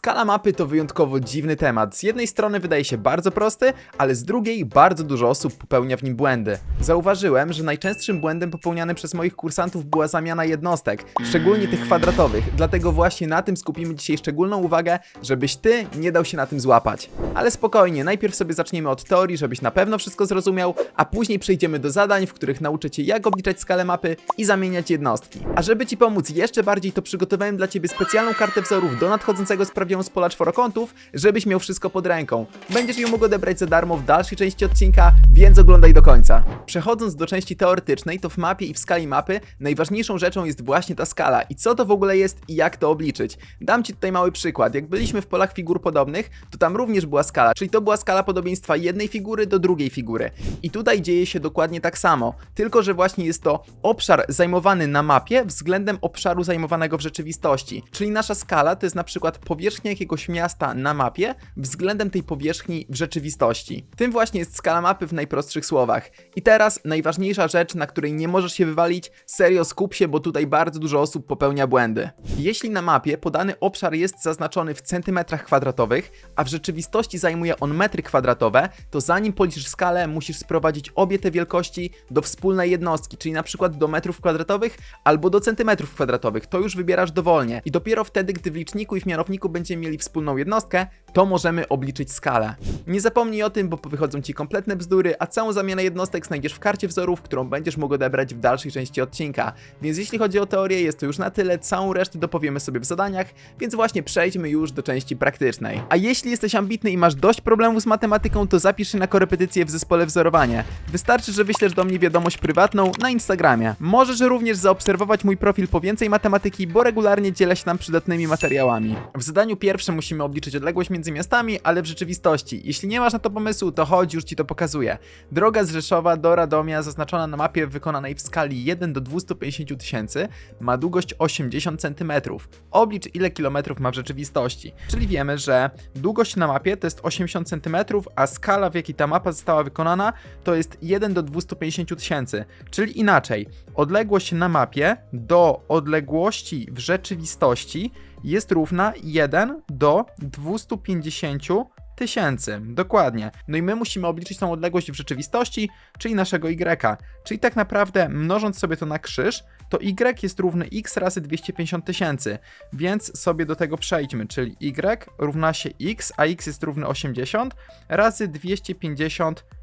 Skala mapy to wyjątkowo dziwny temat. Z jednej strony wydaje się bardzo prosty, ale z drugiej bardzo dużo osób popełnia w nim błędy. Zauważyłem, że najczęstszym błędem popełnianym przez moich kursantów była zamiana jednostek, szczególnie tych kwadratowych, dlatego właśnie na tym skupimy dzisiaj szczególną uwagę, żebyś ty nie dał się na tym złapać. Ale spokojnie, najpierw sobie zaczniemy od teorii, żebyś na pewno wszystko zrozumiał, a później przejdziemy do zadań, w których nauczę cię jak obliczać skalę mapy i zamieniać jednostki. A żeby ci pomóc jeszcze bardziej, to przygotowałem dla ciebie specjalną kartę wzorów do nadchodzącego sprawdzianu z pola czworokątów, żebyś miał wszystko pod ręką. Będziesz ją mógł odebrać za darmo w dalszej części odcinka, więc oglądaj do końca. Przechodząc do części teoretycznej, to w mapie i w skali mapy najważniejszą rzeczą jest właśnie ta skala i co to w ogóle jest i jak to obliczyć. Dam ci tutaj mały przykład. Jak byliśmy w polach figur podobnych, to tam również była skala, czyli to była skala podobieństwa jednej figury do drugiej figury. I tutaj dzieje się dokładnie tak samo, tylko że właśnie jest to obszar zajmowany na mapie względem obszaru zajmowanego w rzeczywistości. Czyli nasza skala to jest na przykład powierzchnia jakiegoś miasta na mapie względem tej powierzchni w rzeczywistości. Tym właśnie jest skala mapy w najprostszych słowach. I teraz najważniejsza rzecz, na której nie możesz się wywalić, serio skup się, bo tutaj bardzo dużo osób popełnia błędy. Jeśli na mapie podany obszar jest zaznaczony w centymetrach kwadratowych, a w rzeczywistości zajmuje on metry kwadratowe, to zanim policzysz skalę, musisz sprowadzić obie te wielkości do wspólnej jednostki, czyli na przykład do metrów kwadratowych albo do centymetrów kwadratowych. To już wybierasz dowolnie. I dopiero wtedy, gdy w liczniku i w mianowniku będziemy mieli wspólną jednostkę, to możemy obliczyć skalę. Nie zapomnij o tym, bo wychodzą ci kompletne bzdury, a całą zamianę jednostek znajdziesz w karcie wzorów, którą będziesz mógł odebrać w dalszej części odcinka. Więc jeśli chodzi o teorię, jest to już na tyle, całą resztę dopowiemy sobie w zadaniach, więc właśnie przejdźmy już do części praktycznej. A jeśli jesteś ambitny i masz dość problemów z matematyką, to zapisz się na korepetycję w zespole wzorowanie. Wystarczy, że wyślesz do mnie wiadomość prywatną na Instagramie. Możesz również zaobserwować mój profil po więcej matematyki, bo regularnie dzielę się tam przydatnymi materiałami. W zadaniu pierwszym musimy obliczyć odległość między miastami, ale w rzeczywistości. Jeśli nie masz na to pomysłu, to chodź, już ci to pokazuję. Droga z Rzeszowa do Radomia, zaznaczona na mapie wykonanej w skali 1 do 250 tysięcy, ma długość 80 cm. Oblicz ile kilometrów ma w rzeczywistości. Czyli wiemy, że długość na mapie to jest 80 cm, a skala w jakiej ta mapa została wykonana to jest 1 do 250 tysięcy. Czyli inaczej, odległość na mapie do odległości w rzeczywistości jest równa 1 do 250 tysięcy. Dokładnie. No i my musimy obliczyć tą odległość w rzeczywistości, czyli naszego y. Czyli tak naprawdę mnożąc sobie to na krzyż, to y jest równy x razy 250 tysięcy. Więc sobie do tego przejdźmy, czyli y równa się x, a x jest równy 80 razy 250 tysięcy,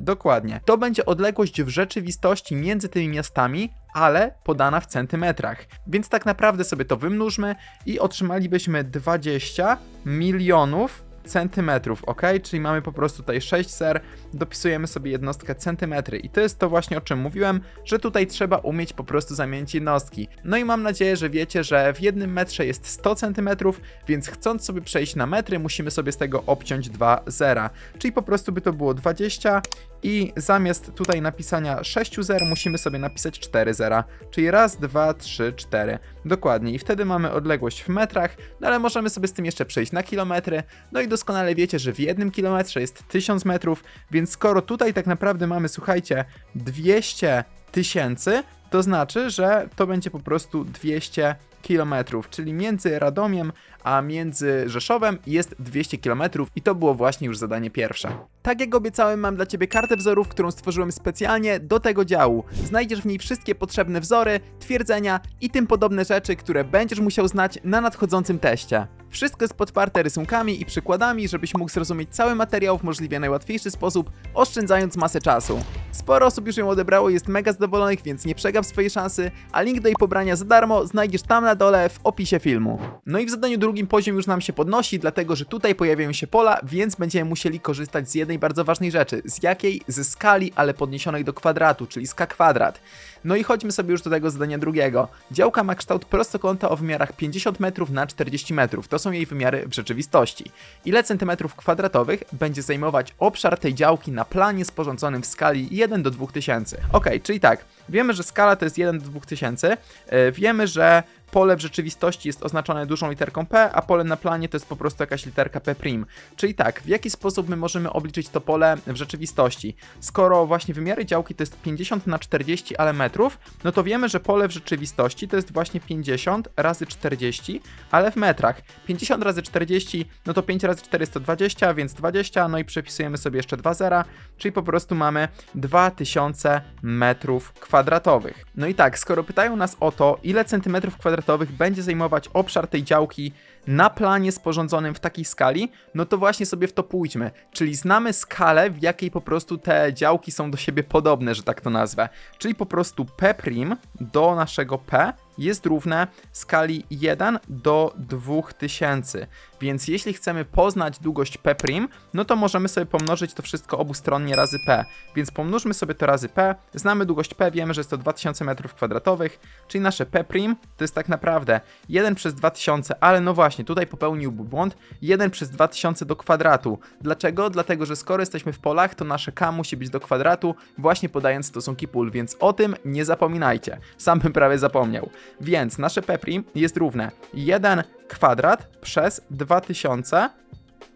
dokładnie. To będzie odległość w rzeczywistości między tymi miastami, ale podana w centymetrach. Więc tak naprawdę sobie to wymnóżmy i otrzymalibyśmy 20 milionów centymetrów, ok? Czyli mamy po prostu tutaj 6 ser, dopisujemy sobie jednostkę centymetry i to jest to właśnie o czym mówiłem, że tutaj trzeba umieć po prostu zamienić jednostki. No i mam nadzieję, że wiecie, że w jednym metrze jest 100 centymetrów, więc chcąc sobie przejść na metry, musimy sobie z tego obciąć 2 zera. Czyli po prostu by to było 20 i zamiast tutaj napisania 6 zer musimy sobie napisać 4 zera, czyli raz, dwa, trzy, cztery. Dokładnie i wtedy mamy odległość w metrach, no ale możemy sobie z tym jeszcze przejść na kilometry, no i doskonale wiecie, że w jednym kilometrze jest 1000 metrów, więc skoro tutaj tak naprawdę mamy, słuchajcie, 200 tysięcy, to znaczy, że to będzie po prostu 200 kilometrów, czyli między Radomiem a między Rzeszowem jest 200 km i to było właśnie już zadanie pierwsze. Tak jak obiecałem, mam dla Ciebie kartę wzorów, którą stworzyłem specjalnie do tego działu. Znajdziesz w niej wszystkie potrzebne wzory, twierdzenia i tym podobne rzeczy, które będziesz musiał znać na nadchodzącym teście. Wszystko jest podparte rysunkami i przykładami, żebyś mógł zrozumieć cały materiał w możliwie najłatwiejszy sposób, oszczędzając masę czasu. Sporo osób już ją odebrało jest mega zadowolonych, więc nie przegap swojej szansy, a link do jej pobrania za darmo znajdziesz tam na dole w opisie filmu. No i w zadaniu drugim poziom już nam się podnosi, dlatego że tutaj pojawiają się pola, więc będziemy musieli korzystać z jednej bardzo ważnej rzeczy. Z jakiej? Ze skali, ale podniesionej do kwadratu, czyli z k kwadrat. No i chodźmy sobie już do tego zadania drugiego. Działka ma kształt prostokąta o wymiarach 50 metrów na 40 metrów. To są jej wymiary w rzeczywistości. Ile centymetrów kwadratowych będzie zajmować obszar tej działki na planie sporządzonym w skali 1 do 2000? Ok, czyli tak, wiemy, że skala to jest 1 do 2000, yy, wiemy, że pole w rzeczywistości jest oznaczone dużą literką P, a pole na planie to jest po prostu jakaś literka P'. Czyli tak, w jaki sposób my możemy obliczyć to pole w rzeczywistości? Skoro właśnie wymiary działki to jest 50 na 40 ale metrów, no to wiemy, że pole w rzeczywistości to jest właśnie 50 razy 40, ale w metrach. 50 razy 40, no to 5 razy 4 to 20, więc 20, no i przepisujemy sobie jeszcze 2 zera, czyli po prostu mamy 2000 metrów kwadratowych. No i tak, skoro pytają nas o to, ile centymetrów kwadratowych będzie zajmować obszar tej działki na planie sporządzonym w takiej skali, no to właśnie sobie w to pójdźmy. Czyli znamy skalę, w jakiej po prostu te działki są do siebie podobne, że tak to nazwę. Czyli po prostu P' do naszego P jest równe skali 1 do 2000. Więc jeśli chcemy poznać długość P', no to możemy sobie pomnożyć to wszystko obustronnie razy P. Więc pomnóżmy sobie to razy P. Znamy długość P, wiemy, że jest to 2000 m2, czyli nasze P' to jest tak naprawdę 1 przez 2000, ale no właśnie, tutaj popełniłby błąd 1 przez 2000 do kwadratu. Dlaczego? Dlatego, że skoro jesteśmy w polach, to nasze K musi być do kwadratu, właśnie podając stosunki pól, więc o tym nie zapominajcie. Sam bym prawie zapomniał. Więc nasze P' jest równe. 1 kwadrat przez 2000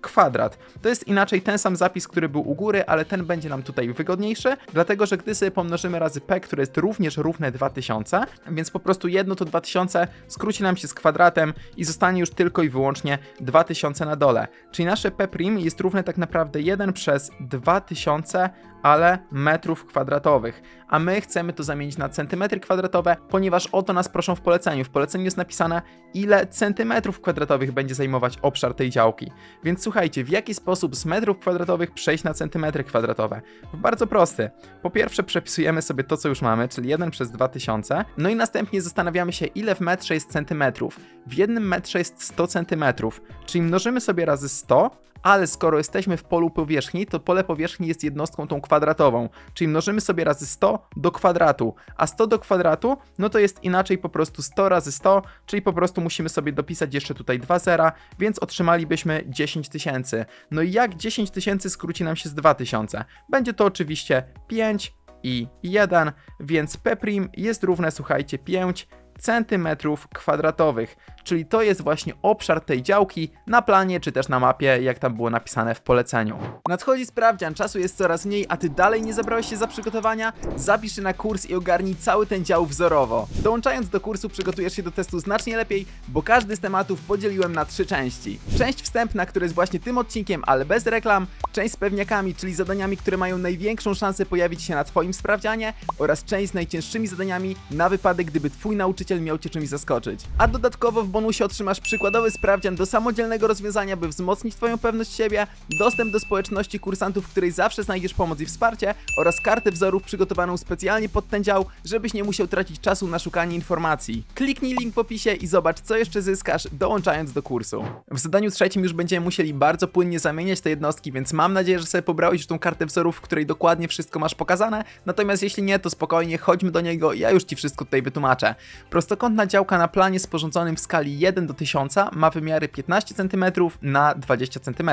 kwadrat. To jest inaczej ten sam zapis, który był u góry, ale ten będzie nam tutaj wygodniejszy, dlatego że gdy sobie pomnożymy razy p, które jest również równe 2000, więc po prostu jedno to 2000 skróci nam się z kwadratem i zostanie już tylko i wyłącznie 2000 na dole. Czyli nasze p' jest równe tak naprawdę 1 przez 2000 ale metrów kwadratowych. A my chcemy to zamienić na centymetry kwadratowe, ponieważ o to nas proszą w poleceniu. W poleceniu jest napisane, ile centymetrów kwadratowych będzie zajmować obszar tej działki. Więc słuchajcie, w jaki sposób z metrów kwadratowych przejść na centymetry kwadratowe? Bardzo prosty. Po pierwsze przepisujemy sobie to, co już mamy, czyli 1 przez 2000, no i następnie zastanawiamy się, ile w metrze jest centymetrów. W jednym metrze jest 100 centymetrów, czyli mnożymy sobie razy 100, ale skoro jesteśmy w polu powierzchni, to pole powierzchni jest jednostką tą kwadratową, czyli mnożymy sobie razy 100 do kwadratu, a 100 do kwadratu, no to jest inaczej po prostu 100 razy 100, czyli po prostu musimy sobie dopisać jeszcze tutaj dwa zera, więc otrzymalibyśmy 10 tysięcy. No i jak 10 tysięcy skróci nam się z 2000? Będzie to oczywiście 5 i 1, więc P' jest równe, słuchajcie, 5 centymetrów kwadratowych, czyli to jest właśnie obszar tej działki na planie czy też na mapie, jak tam było napisane w poleceniu. Nadchodzi sprawdzian, czasu jest coraz mniej, a ty dalej nie zabrałeś się za przygotowania? Zapisz się na kurs i ogarnij cały ten dział wzorowo. Dołączając do kursu przygotujesz się do testu znacznie lepiej, bo każdy z tematów podzieliłem na trzy części. Część wstępna, która jest właśnie tym odcinkiem, ale bez reklam, część z pewniakami, czyli zadaniami, które mają największą szansę pojawić się na twoim sprawdzianie oraz część z najcięższymi zadaniami na wypadek, gdyby twój nauczyciel miał cię czymś zaskoczyć. A dodatkowo w bonusie otrzymasz przykładowy sprawdzian do samodzielnego rozwiązania, by wzmocnić twoją pewność siebie, dostęp do społeczności kursantów, w której zawsze znajdziesz pomoc i wsparcie oraz kartę wzorów przygotowaną specjalnie pod ten dział, żebyś nie musiał tracić czasu na szukanie informacji. Kliknij link w opisie i zobacz, co jeszcze zyskasz, dołączając do kursu. W zadaniu trzecim już będziemy musieli bardzo płynnie zamieniać te jednostki, więc mam nadzieję, że sobie pobrałeś już tą kartę wzorów, w której dokładnie wszystko masz pokazane, natomiast jeśli nie, to spokojnie, chodźmy do niego, ja już Ci wszystko tutaj wytłumaczę. Prostokątna działka na planie sporządzonym w skali 1 do 1000 ma wymiary 15 cm na 20 cm.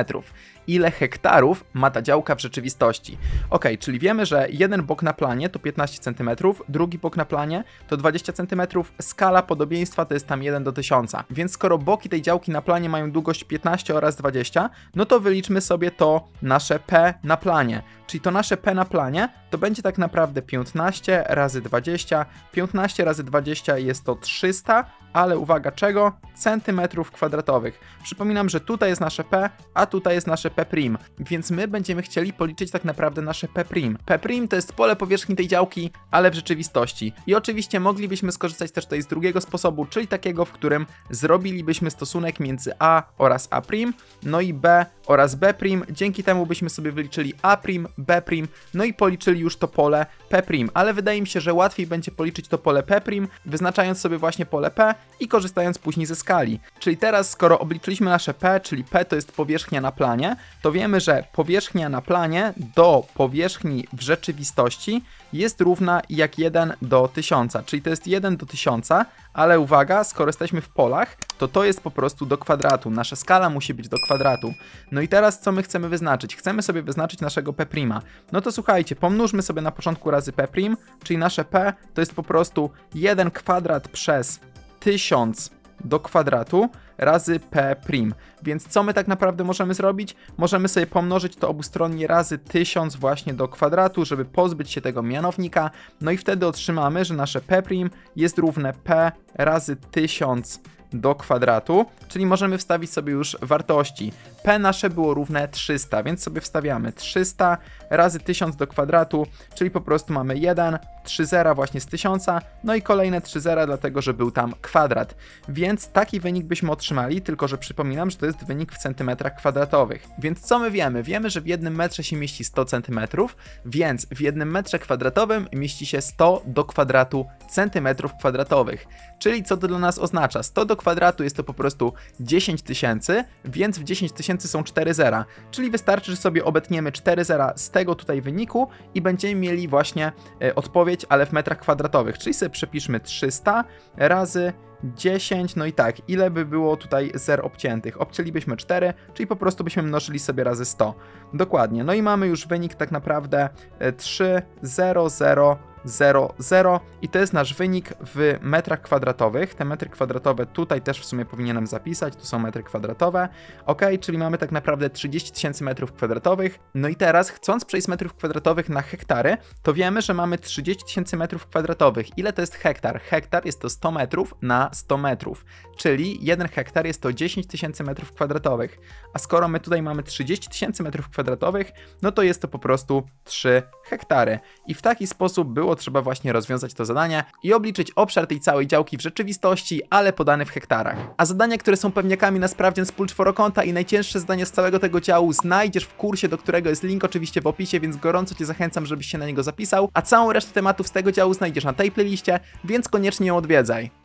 Ile hektarów ma ta działka w rzeczywistości? Ok, czyli wiemy, że jeden bok na planie to 15 cm, drugi bok na planie to 20 cm, skala podobieństwa to jest tam 1 do 1000. Więc skoro boki tej działki na planie mają długość 15 oraz 20, no to wyliczmy sobie to nasze P na planie. Czyli to nasze P na planie to będzie tak naprawdę 15 razy 20. 15 razy 20 jest to 300, ale uwaga czego? Centymetrów kwadratowych. Przypominam, że tutaj jest nasze P, a tutaj jest nasze P', więc my będziemy chcieli policzyć tak naprawdę nasze P'. P' to jest pole powierzchni tej działki, ale w rzeczywistości. I oczywiście moglibyśmy skorzystać też tutaj z drugiego sposobu, czyli takiego, w którym zrobilibyśmy stosunek między A oraz A', no i B oraz B'. Dzięki temu byśmy sobie wyliczyli A', B', no i policzyli już to pole P', ale wydaje mi się, że łatwiej będzie policzyć to pole P', wyznaczając sobie właśnie pole P i korzystając później ze skali. Czyli teraz, skoro obliczyliśmy nasze P, czyli P to jest powierzchnia na planie, to wiemy, że powierzchnia na planie do powierzchni w rzeczywistości jest równa jak 1 do 1000, czyli to jest 1 do 1000, ale uwaga, skoro jesteśmy w polach, to to jest po prostu do kwadratu. Nasza skala musi być do kwadratu. No i teraz co my chcemy wyznaczyć? Chcemy sobie wyznaczyć naszego P'. No to słuchajcie, pomnóżmy sobie na początku razy P', czyli nasze P to jest po prostu 1 kwadrat przez 1000 do kwadratu razy p. Więc co my tak naprawdę możemy zrobić? Możemy sobie pomnożyć to obustronnie razy 1000 właśnie do kwadratu, żeby pozbyć się tego mianownika. No i wtedy otrzymamy, że nasze p jest równe p razy 1000 do kwadratu, czyli możemy wstawić sobie już wartości. P nasze było równe 300, więc sobie wstawiamy 300 razy 1000 do kwadratu, czyli po prostu mamy 1, 3 zera właśnie z 1000, no i kolejne 3 zera, dlatego że był tam kwadrat. Więc taki wynik byśmy otrzymali, tylko że przypominam, że to jest wynik w centymetrach kwadratowych. Więc co my wiemy? Wiemy, że w jednym metrze się mieści 100 centymetrów, więc w jednym metrze kwadratowym mieści się 100 do kwadratu centymetrów kwadratowych. Czyli co to dla nas oznacza? 100 do kwadratu jest to po prostu 10 tysięcy, więc w 10 tysięcy są 4 zera. Czyli wystarczy, że sobie obetniemy 4 zera z tego tutaj wyniku i będziemy mieli właśnie e, ale w metrach kwadratowych. Czyli sobie przepiszmy 300 razy 10, no i tak, ile by było tutaj zer obciętych? Obcięlibyśmy 4, czyli po prostu byśmy mnożyli sobie razy 100. Dokładnie. No i mamy już wynik tak naprawdę e, 3, 0, 0, 0, 0 i to jest nasz wynik w metrach kwadratowych. Te metry kwadratowe tutaj też w sumie powinienem zapisać, tu są metry kwadratowe. Ok, czyli mamy tak naprawdę 30 tysięcy metrów kwadratowych. No i teraz, chcąc przejść z metrów kwadratowych na hektary, to wiemy, że mamy 30 tysięcy metrów kwadratowych. Ile to jest hektar? Hektar jest to 100 metrów na 100 metrów, czyli 1 hektar jest to 10 tysięcy metrów kwadratowych. A skoro my tutaj mamy 30 tysięcy metrów kwadratowych, no to jest to po prostu 3 hektary. I w taki sposób było trzeba właśnie rozwiązać to zadanie i obliczyć obszar tej całej działki w rzeczywistości, ale podany w hektarach. A zadania, które są pewniakami na sprawdzian z pól czworokąta i najcięższe zadania z całego tego działu znajdziesz w kursie, do którego jest link oczywiście w opisie, więc gorąco Cię zachęcam, żebyś się na niego zapisał, a całą resztę tematów z tego działu znajdziesz na tej playliście, więc koniecznie ją odwiedzaj.